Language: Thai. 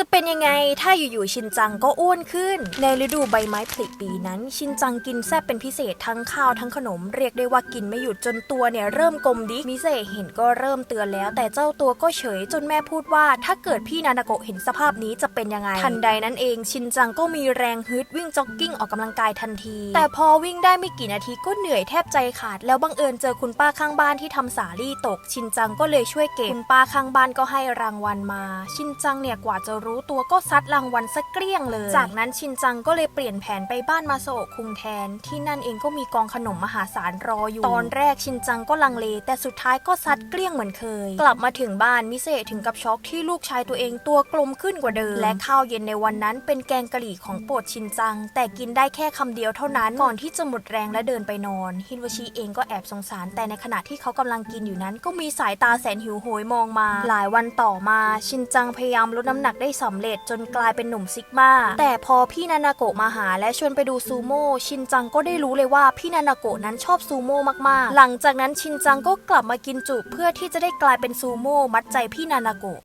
จะเป็นยังไงถ้าอยู่ๆชินจังก็อ้วนขึ้น ในฤดูใบไม้ผลิปีนั้น ชินจังกินแซ่บเป็นพิเศษทั้งข้าวทั้งขนมเรียกได้ว่ากินไม่หยุดจนตัวเนี่ยเริ่มกลมดิมิเซเห็นก็เริ่มเตือนแล้ว แต่เจ้าตัวก็เฉยจนแม่พูดว่า ถ้าเกิดพี่นานาโกะเห็นสภาพนี้จะเป็นยังไง ทันใดนั้นเองชินจังก็มีแรงฮึดวิ่งจ็อกกิ้งออกกำลังกายทันที แต่พอวิ่งได้ไม่กี่นาทีก็เหนื่อยแทบใจขาด แล้วบังเอิญเจอคุณป้าข้างบ้านที่ทำสาลี่ตก ชินจังก็เลยช่วยเก็บคุณป้าข้างบ้านก็ให้รางวัลมา ชินจังเนี่ยกว่าจะรู้ตัวก็ซัดรางวัลสักเกลี้ยงเลย จากนั้นชินจังก็เลยเปลี่ยนแผนไปบ้านมาโซะคุงแทน ที่นั่นเองก็มีกองขนมมหาศาลรออยู่ ตอนแรกชินจังก็ลังเล แต่สุดท้ายก็ซัดเกลี้ยงเหมือนเคย กลับมาถึงบ้านมิเซะถึงกับช็อกที่ลูกชายตัวเองตัวกลมขึ้นกว่าเดิม และข้าวเย็นในวันนั้นเป็นแกงกะหรี่ของโปรดชินจัง แต่กินได้แค่คำเดียวเท่านั้นก่อนที่จะหมดแรงและเดินไปนอน ฮินวาชิเองก็แอบสงสาร แต่ในขณะที่เขากำลังกินอยู่นั้น ก็มีสายตาแสนหิวโหยมองมา หลายวันต่อมาชินจังพยายามลดน้ำหนักได้สำเร็จจนกลายเป็นหนุ่มซิกมาแต่พอพี่นานาโกะมาหาและชวนไปดูซูโม่ชินจังก็ได้รู้เลยว่าพี่นานาโกะนั้นชอบซูโม่มากๆ หลังจากนั้นชินจังก็กลับมากินจุเพื่อที่จะได้กลายเป็นซูโม่มัดใจพี่นานาโกะ